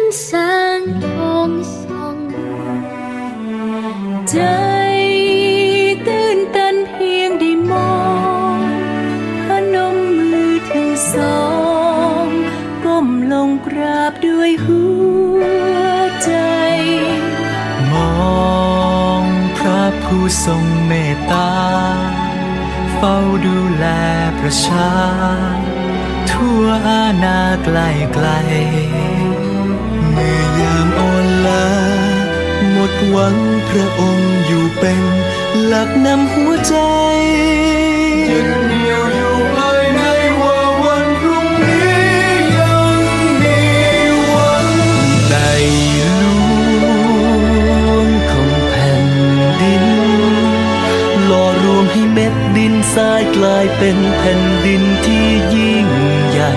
นแสงทองส่องใจตื่นตันเพียงได้มองพนมมือทั้งสองก้มลงกราบด้วยหัวใจ มองพระผู้ทรงเมตตา เฝ้าดูแลประชาทั่วอาณาไกลไกล มื่อยามอ่อนล้าหมดหวังพระองค์อยู่เป็นหลักนำหัวใจยึดเดียวอยู่ภายในว่าวันพรุ่งนี้ยังมีวังในหลวงของแผ่นดินล่อรวมให้เม็ดดินทรายกลายเป็นแผ่นดินที่ยิ่งใหญ่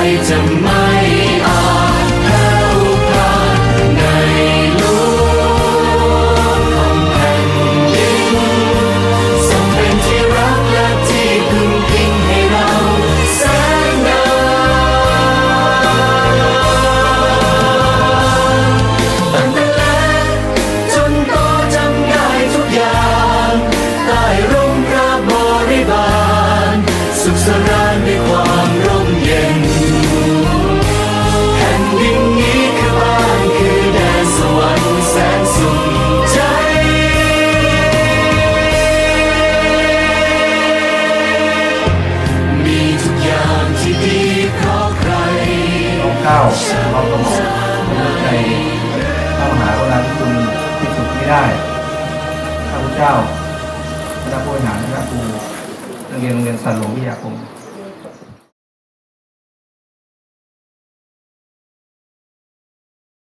light เจ้าเราตระหม่อมในพระมหากรุณาธิคุณที่สุดไม่ได้ข้าพเจ้าคณะผู้บริหารพระครูโรงเรียนโรงเรียนสันหลวงวิทยาคม